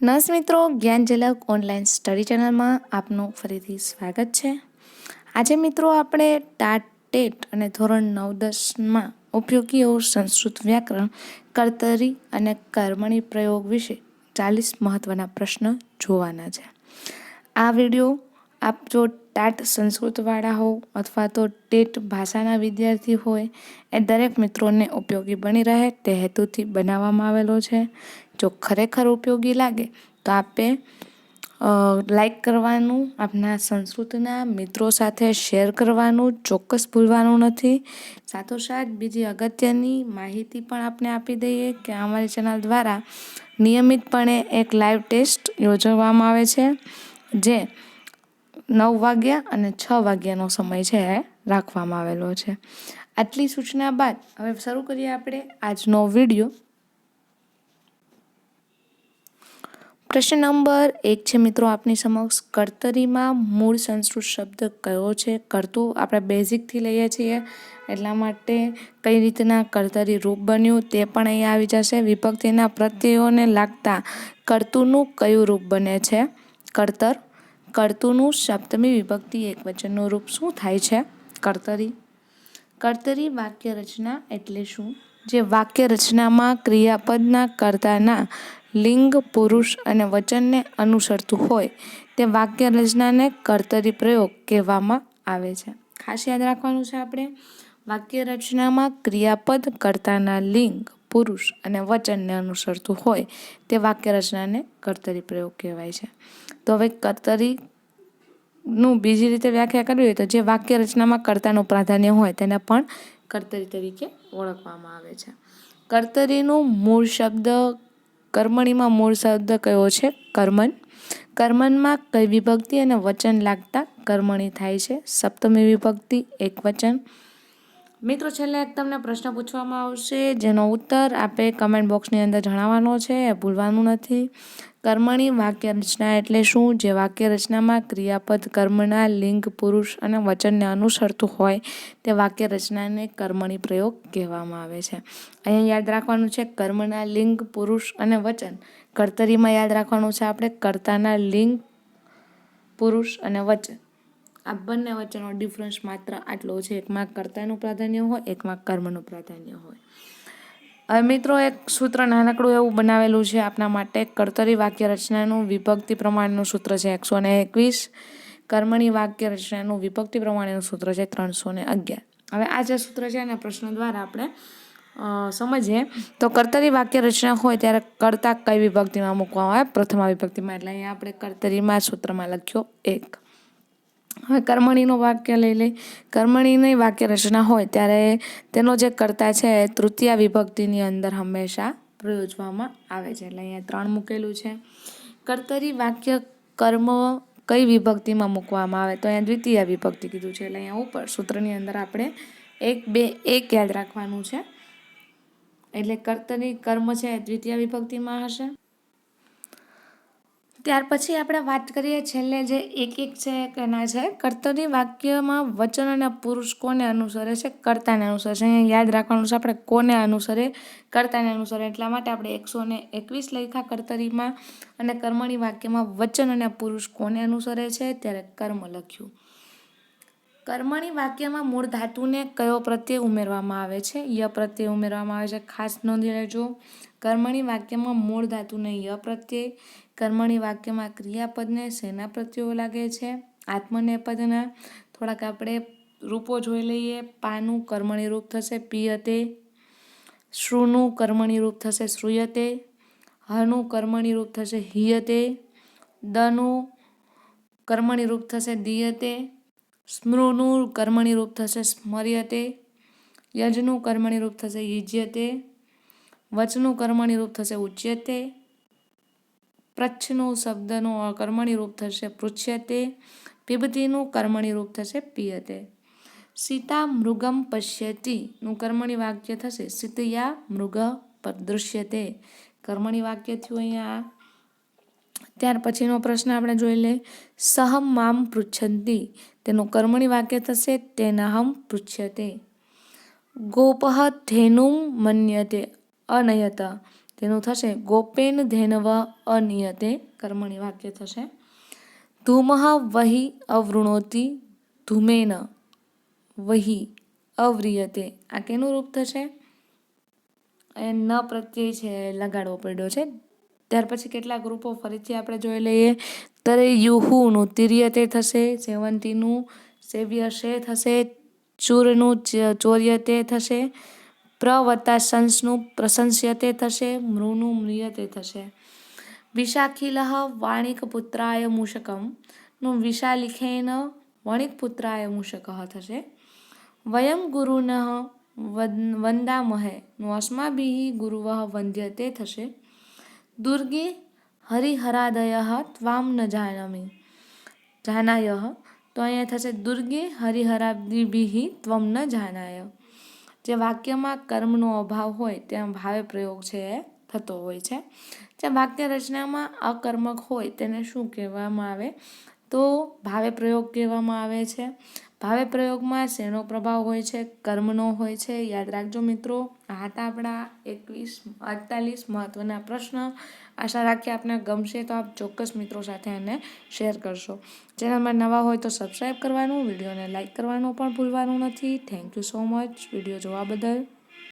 Nurse મિત્રો જ્ઞાન ઝલક ઓનલાઈન સ્ટડી ચેનલમાં આપનું ફરીથી સ્વાગત છે. આજે મિત્રો આપણે ટાટ ટેટ અને ધોરણ નવ દસમાં ઉપયોગી એવું સંસ્કૃત વ્યાકરણ, કર્તરી અને કર્મણી પ્રયોગ વિશે ચાલીસ મહત્ત્વના પ્રશ્ન જોવાના છે. આ વીડિયો આપ જો ટાટ સંસ્કૃતવાળા હો અથવા તો ટેટ ભાષાના વિદ્યાર્થી હોય, એ દરેક મિત્રોને ઉપયોગી બની રહે તે હેતુથી બનાવવામાં આવેલો છે. જો ખરેખર ઉપયોગી લાગે, તો આપે લાઈક કરવાનું, આપના સંસ્કૃતના મિત્રો સાથે શેર કરવાનું, ચોક્કસ ભૂલવાનું નથી. સાથોસાથ બીજી અગત્યની માહિતી પણ આપને આપી દઈએ કે અમારી ચેનલ દ્વારા નિયમિતપણે એક લાઈવ ટેસ્ટ યોજવામાં આવે છે, જે નવ વાગ્યા અને છ વાગ્યાનો સમય છે એ રાખવામાં આવેલો છે. આટલી સૂચના બાદ હવે શરૂ કરીએ આપણે આજનો વીડિયો. પ્રશ્ન નંબર એક છે મિત્રો, આપની સમક્ષ કર્તરીમાં મૂળ સંસ્કૃત શબ્દ કયો છે? કરતું આપણે બેઝિકથી લઈએ છીએ. એટલા માટે કઈ રીતના કર્તરી રૂપ બન્યું તે પણ અહીંયા આવી જશે. વિભક્તિના પ્રત્યયોને લાગતા કર્તુનું કયું રૂપ બને છે? કર્તર. કર્તુનું સપ્તમી વિભક્તિ એક વચનનું રૂપ શું થાય છે? કર્તરી. કર્તરી વાક્ય રચના એટલે શું? જે વાક્ય રચનામાં ક્રિયાપદના કર્તાના લિંગ, પુરુષ અને વચનને અનુસરતું હોય, તે વાક્ય રચનાને કર્તરી પ્રયોગ કહેવામાં આવે છે. ખાસ યાદ રાખવાનું છે આપણે વાક્ય રચનામાં ક્રિયાપદ કર્તાના લિંગ, પુરુષ અને વચનને અનુસરતું હોય, તે વાક્ય રચનાને કર્તરી પ્રયોગ કહેવાય છે. તો હવે કર્તરી નું બીજી રીતે વ્યાખ્યા કરવી હોય તો જે વાક્ય રચનામાં કર્તાનું પ્રાધાન્ય હોય, તેને પણ કર્તરી તરીકે ઓળખવામાં આવે છે. કર્તરીનો મૂળ શબ્દ કર્મણીમાં મૂળ શબ્દ કયો છે? કર્મન. કર્મનમાં કઈ વિભક્તિ અને વચન લાગતા કર્મણી થાય છે? સપ્તમી વિભક્તિ, એક વચન. મિત્રો, છેલ્લે એક તમને પ્રશ્ન પૂછવામાં આવશે, જેનો ઉત્તર આપે કમેન્ટ બોક્સની અંદર જણાવવાનો છે, એ ભૂલવાનું નથી. કર્મણી વાક્ય રચના એટલે શું? જે વાક્ય રચનામાં ક્રિયાપદ, કર્મના લિંગ, પુરુષ અને વચનને અનુસરતું હોય, તે વાક્ય રચનાને કર્મણી પ્રયોગ કહેવામાં આવે છે. અહીંયા યાદ રાખવાનું છે, કર્મના લિંગ, પુરુષ અને વચન. કર્તરીમાં યાદ રાખવાનું છે આપણે, કર્તાના લિંગ, પુરુષ અને વચન. આ બંને વચ્ચેનો ડિફરન્સ માત્ર આટલો છે. એકમાં કર્તાનું પ્રાધાન્ય હોય, એકમાં કર્મનું પ્રાધાન્ય હોય. હવે મિત્રો, એક સૂત્ર નાનકડું એવું બનાવેલું છે આપના માટે. કર્તરી વાક્ય રચનાનું વિભક્તિ પ્રમાણનું સૂત્ર છે એકસો ને એકવીસ. કર્મણી વાક્ય રચનાનું વિભક્તિ પ્રમાણેનું સૂત્ર છે ત્રણસો ને અગિયાર. હવે આ જે સૂત્ર છે એના પ્રશ્ન દ્વારા આપણે સમજીએ. તો કર્તરી વાક્ય રચના હોય ત્યારે કર્તા કઈ વિભક્તિમાં મૂકવામાં આવે? પ્રથમા વિભક્તિમાં. એટલે અહીંયા આપણે કર્તરીમાં સૂત્રમાં લખ્યો એક. હવે કર્મણીનું વાક્ય લઈ લઈ. કર્મણીની વાક્ય રચના હોય ત્યારે તેનો જે કર્તા છે તૃતીય વિભક્તિની અંદર હંમેશા પ્રયોજવામાં આવે છે. એટલે અહીંયા ત્રણ મૂકેલું છે. કર્તરી વાક્ય કર્મ કઈ વિભક્તિમાં મૂકવામાં આવે? તો અહીંયા દ્વિતીય વિભક્તિ કીધું છે. એટલે અહીંયા ઉપર સૂત્રની અંદર આપણે એક, બે, એક યાદ રાખવાનું છે. એટલે કર્તરી કર્મ છે દ્વિતીય વિભક્તિમાં હશે. ત્યાર પછી આપણે વાત કરીએ છેલ્લે જે એક એક છે એના છે કર્તરી વાક્યમાં વચન અને પુરુષ કોને અનુસરે છે? કર્તાને અનુસરે છે. અહીંયા યાદ રાખવાનું છે, આપણે કોને અનુસરે? કર્તાને અનુસરે. એટલા માટે આપણે એકસો ને એકવીસ લખ્યા કર્તરીમાં અને કર્મણી વાક્યમાં વચન અને પુરુષ કોને અનુસરે છે? ત્યારે કર્મ લખ્યું. કર્મણી વાક્યમાં મૂળ ધાતુને કયો પ્રત્યય ઉમેરવામાં આવે છે? ય પ્રત્યય ઉમેરવામાં આવે છે. ખાસ નોંધી લેજો. કર્મણી વાક્યમાં મૂળ ધાતુને ય પ્રત્યય કર્મણી વાક્યમાં ક્રિયાપદને શેના પ્રત્યયો લાગે છે? આત્મનેપદના થોડાક આપણે રૂપો જોઈ લઈએ. પાનું કર્મણી રૂપ થશે, પિયતે. શ્રુનું કર્મણી રૂપ થશે, શ્રુયતે. હનું કર્મણી રૂપ થશે, હિયતે. દનું કર્મણી રૂપ થશે, દિયતે. સ્મૃનું કર્મણી રૂપ થશે, સ્મર્યતે. યજનું કર્મણી રૂપ થશે, યુજ્યતે. વચનું કર્મણી રૂપ થશે, ઉચ્યતે. પ્રચ્છનું શબ્દનું કર્મણી રૂપ થશે. પૃચ્છ્યતે પીબતીનું કર્મણી રૂપ થશે, પિયતે. સીતા મૃગમ પશ્યતિનું કર્મણી વાક્ય થશે. સીતયા મૃગ દૃશ્યતે. કર્મણી વાક્ય થયું અહીંયા ત્યાર પછીનો પ્રશ્ન આપણે જોઈ લે સહમ મામ પૃચ્છંતી. તેનું કર્મણી વાક્ય થશે, તેનાહમ પૃચ્છતે ગોપહ ધેનુમ મન્યતે. અનયત. તેનું થશે ગોપેન ધેનવ અનિયતે કર્મણી વાક્ય થશે. ધૂમઃ વહી અવૃણોતિ ધૂમેન વહી અવ્રિયતે. આ કેનું રૂપ થશે? એ ન પ્રત્યય છે, લગાડવો પડ્યો છે. ત્યાર પછી કેટલાક રૂપો ફરીથી આપણે જોઈ લઈએ. ત્યારે યુહુનું તિર્યતે થશે, સેવંતીનું સેવ્યશે થશે, ચૂરનું ચોર્યતે થશે પ્રવતા શંસનું પ્રશંસ્યતે થશે મૃનું મ્રિયતે થશે વિશાખિલઃ વાણિકપુત્રાય મૂષકમનું વિશાલિખેન વણિકપુત્રાય મૂષક થશે વયમ ગુરુન વંદામહે નું અસ્માભિ ગુરુવ વંદ્યતે થશે દુર્ગે હરિહરાદય ત્વામ ન જાનામી જાનાય તો અહીંયા થશે દુર્ગે હરિહરાદિભિ ત્વમ ન જાનાય જે વાક્યમાં કર્મનો અભાવ હોય ત્યાં ભાવે પ્રયોગ છે એ થતો હોય છે. જે વાક્ય રચનામાં અકર્મક હોય તેને શું કહેવામાં આવે? તો ભાવે પ્રયોગ કહેવામાં આવે છે. ભાવે પ્રયોગમાં શેનો પ્રભાવ હોય છે? કર્મનો હોય છે? યાદ રાખજો મિત્રો, આ હતા આપણા એકવીસ, અડતાલીસ મહત્ત્વના પ્રશ્ન. આશા રાખીએ આપને ગમશે તો આપ ચોક્કસ મિત્રો સાથે એને શેર કરશો. ચેનલમાં નવા હોય તો સબસ્ક્રાઈબ કરવાનું, વિડીયોને લાઇક કરવાનું પણ ભૂલવાનું નથી. Thank you so much. Video જોવા બદલ.